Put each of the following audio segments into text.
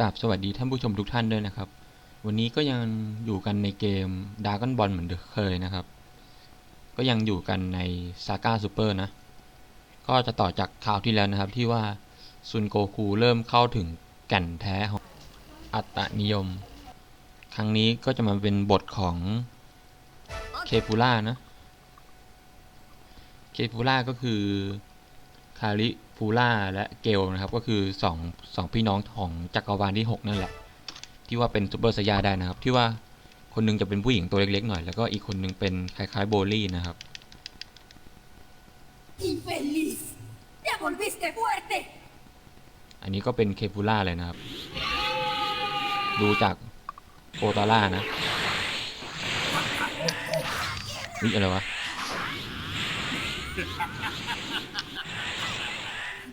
กับสวัสดีท่านผู้ชมทุกท่านด้วยนะครับวันนี้ก็ยังอยู่กันในเกมดาร์กอนบอลเหมือนเดิมเคยนะครับก็ยังอยู่กันในซาก้าซูเปอร์นะก็จะต่อจากข่าวที่แล้วนะครับ ที่ว่าซุนโกคูเริ่มเข้าถึงแก่นแท้ของอัตตนิยม ครั้งนี้ก็จะมาเป็นบทของ เคปูล่านะ เคปูล่าก็คือคาริฟูล่าและเกลนะครับก็คือ2อพี่น้องของจักรวาลที่ 6 นั่นแหละ ที่ว่าเป็นซูเปอร์สยาได้นะครับ ที่ว่าคนนึงจะเป็นผู้หญิงตัวเล็กๆหน่อยแล้วก็อีกคนนึงเป็นคล้ายๆโบลี่นะครับอันนี้ก็เป็นเคปูล่าเลยนะครับดูจากโอตาล่านะนี่อะไรวะ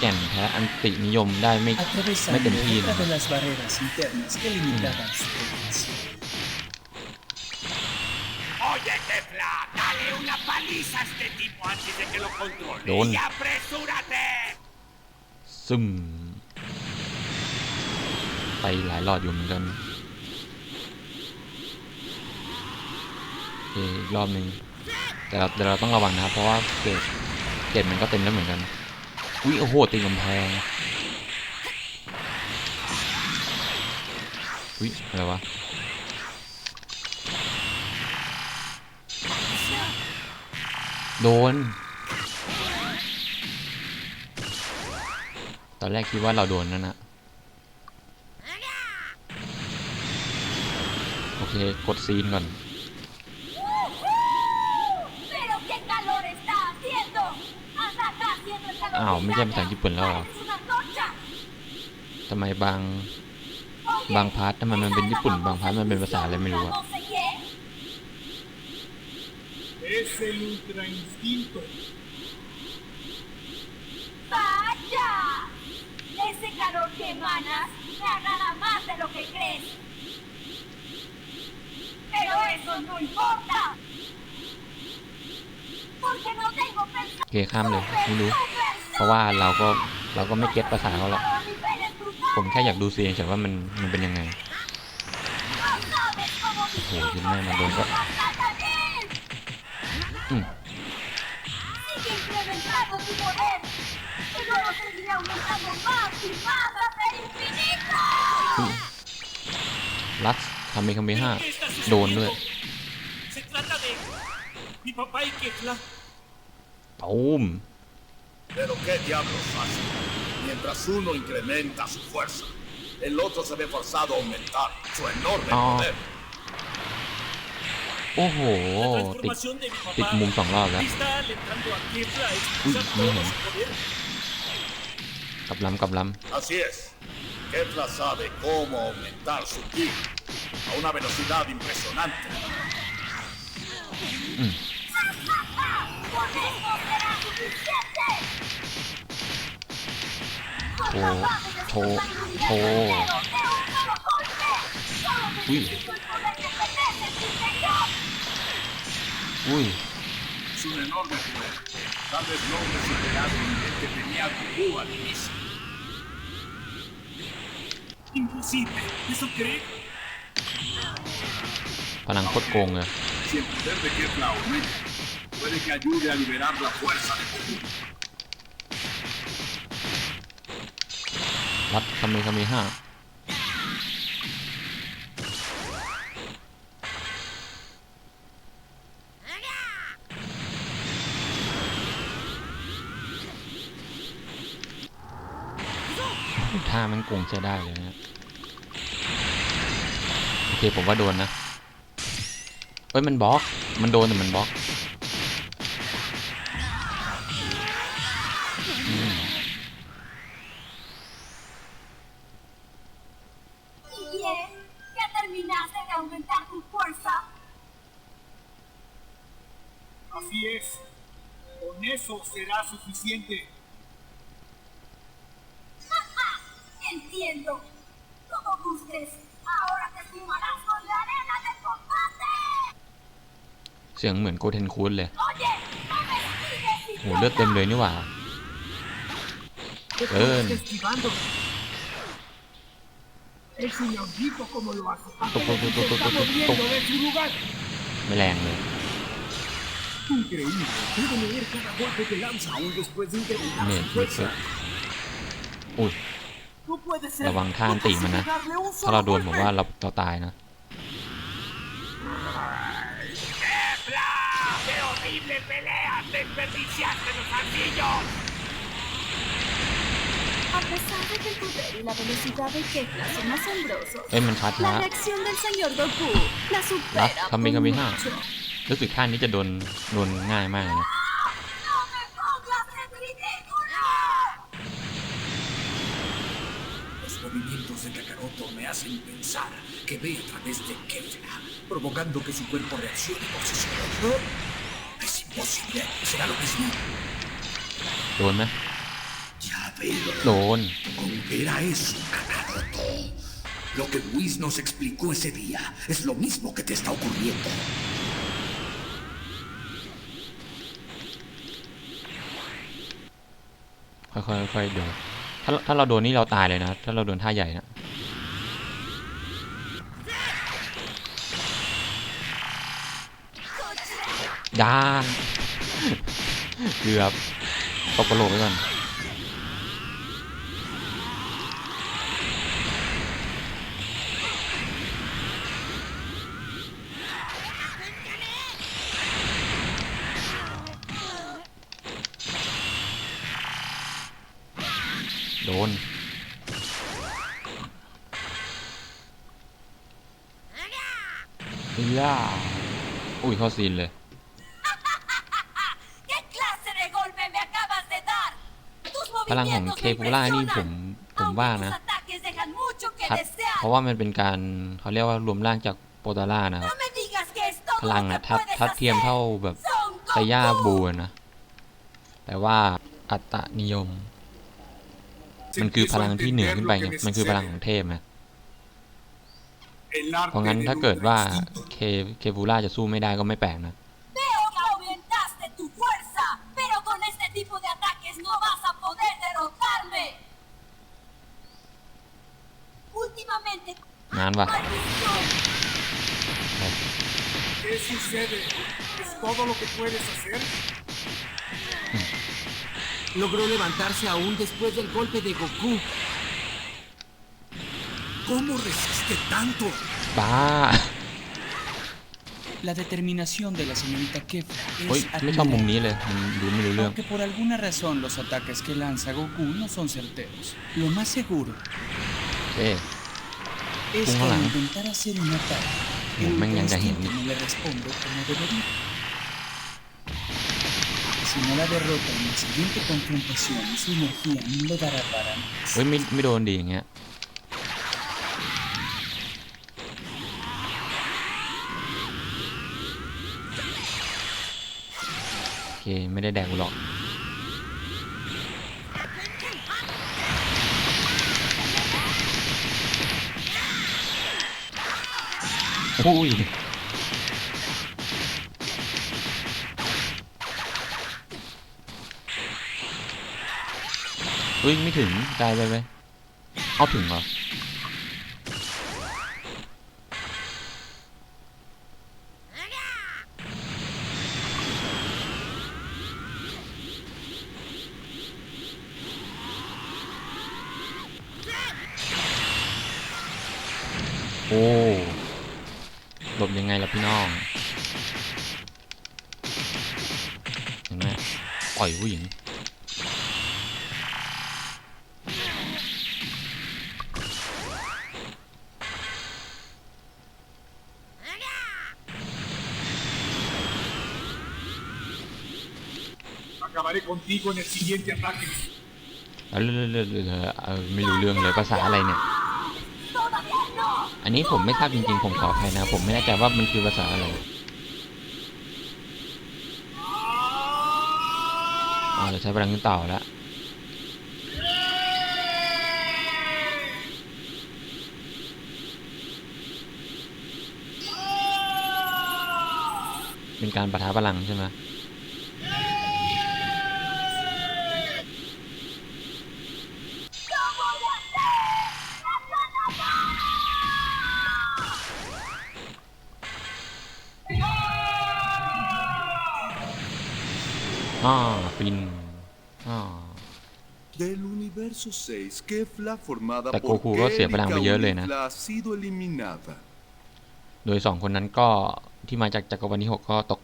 แก่นแท้อันตินิยมได้ไม่ไม่เต็มที่นะโดนซึมไปหลายรอดอยู่เหมือนกันอีกรอบหนึ่งแต่เราแต่เราต้องระวังนะครับเพราะว่าเกตเกตมันก็เต็มแล้วเหมือนกันอุ้ยโอ้โหตีกำแพงอุ้ยอะไรวะโดนตอนแรกคิดว่าเราโดนนั่นนะโอเคกดซีนก่อนอ้าวไม่ใช่ภาษาญี่ปุ่นแล้วทำไมบางบางพาร์ททำไมมันเป็นญี่ปุ่น บางพาร์ทมันเป็นภาษาอะไรไม่รู้อะโอเคข้ามเลยไม่รู้เพราะว่าเราก็เราก็ไม่เก็ตภาษาเขาหรอกผมแค่อยากดูเสียงเฉยว่ามันมันเป็นยังไงโอ้โหยิงแม่มันโดนก็อืมลักทำมีคำมีห้าโดนด้วยตูม Pero qué diablos hace. Mientras uno incrementa su fuerza, el otro se ve forzado a aumentar su enorme ah. poder. oh. poder. todo su poder. Así es. Kepler sabe cómo aumentar su ki a una velocidad impresionante. Mm. โอ้โหโอ้อุ้ยอุ้ยพลังโคตรโกงเลย si el poder de Kefla aumenta, puede que ayude a liberar la fuerza de Goku. ัดคามีคามีห้าท่ามันโกงจะได้เลยนะโอเค ผมว่าโดนนะเฮ้ยมันบล็อก มันโดนแต่มันบล็อก Así es, con eso será suficiente. Entiendo. Como gustes, ahora te sumarás con la arena de combate. เสียงเหมือนโกเทนคูดเลย Oye, no me sigues sin โหเลือดเต็มเลยนี่หว่า ¿Qué estás Ven. esquivando? Es inaudito como lo hace. Tú, tú, tú, tú, tú, tú, tú. Está moviendo de su lugar. ไม่แรงเลย Increíble. Puedo leer cada golpe que lanza aún después de intentar su fuerza. อุ้ย No puede ser. ระวังท่าอันติมันนะถ้าเราโดนผมว่าเราเราตายนะ ¡Qué horrible pelea! ¡Desperdiciaste los anillos! A pesar de que el poder y la velocidad de Kefla son asombrosos, เอ้ยมันชัดนะ la reacción del señor Goku la supera Ah, por también camina. mucho. รู้สึกท่านนี้จะโดนโดนง่ายมากนะโดนไหมโดน Lo que Luis nos explicó ese día es lo mismo que te está ocurriendo. ค่อยยค่อยๆโดนถ้าถ้าเราโดนนี่เราตายเลยนะ ถ้าเราโดนท่าใหญ่นะยาเกือบตกกระโหลกไปก่อนฮ้ยอุ้ยเข้าซีนเลยพลังของเคปูล่านี่ผมผมว่านะเพราะว่ามันเป็นการเขาเรียกว่ารวมร่างจากโปตาล่านะครับพลังอะทับทับเทียมเท่าแบบไซย่าบูนะแต่ว่าอัตตนิยม มันคือพลังที่เหนือขึ้นไปไงมันคือพลังของเทพนะ El arco de Veo que aumentaste tu fuerza, pero con este tipo de ataques no vas a poder derrotarme. Últimamente, ¿qué sucede? ¿Es todo lo que puedes hacer? Logró levantarse aún después del golpe de Goku. ¿Cómo resiste tanto? Va. La determinación de la señorita Kefla es admirable, aunque por alguna razón los ataques que lanza Goku no son certeros. Lo más seguro ¿Qué? es que al intentar hacer un ataque, el no le responde como debería. Si no la derrota en la siguiente confrontación, su energía no le dará para más. Hoy miro dónde, ¿eh? ไม่ได้แดกหรอกอุ้ยอุ้ยไม่ถึง ตายไปไหมเอาถึงเหรอโอ้หลบยังไงล่ะพี่น้องเห็นไหมปล่อยผู้หญิงเอาเรื่อไม่รู้เรื่องเลยภาษาอะไรเนี่ยอันนี้ผมไม่ทราบจริงๆ ผมขออภัยนะผมไม่แน่ใจว่ามันคือภาษาอะไรอ๋อเราใช้พลังเต่าแล้วเป็นการประทะพลังใช่ไหมแต่โกคูก็เสียพลังไปเยอะเลยนะ โดยสองคนนั้นก็ที่มาจากจักรวรรดิที่หกก็ตก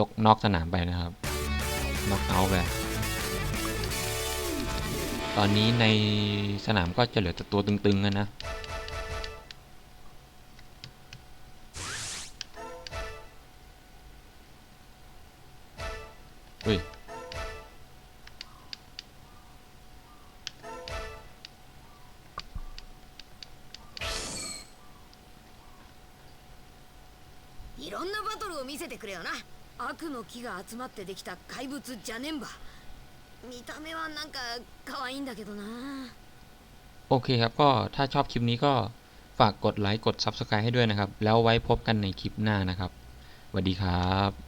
ตกนอกสนามไปนะครับ นอกเอาไป ตอนนี้ในสนามก็จะเหลือแต่ตัวตึงๆกันนะいろんなバトルを見せてくれよな悪の木が集まってできた怪物じゃねんば見た目はなんか可愛いんだけどなโอเคครับก็ถ้าชอบคลิปนี้ก็ฝากกดไลค์กด Subscribe ให้ด้วยนะครับ แล้วไว้พบกันในคลิปหน้านะครับสวัสดีครับ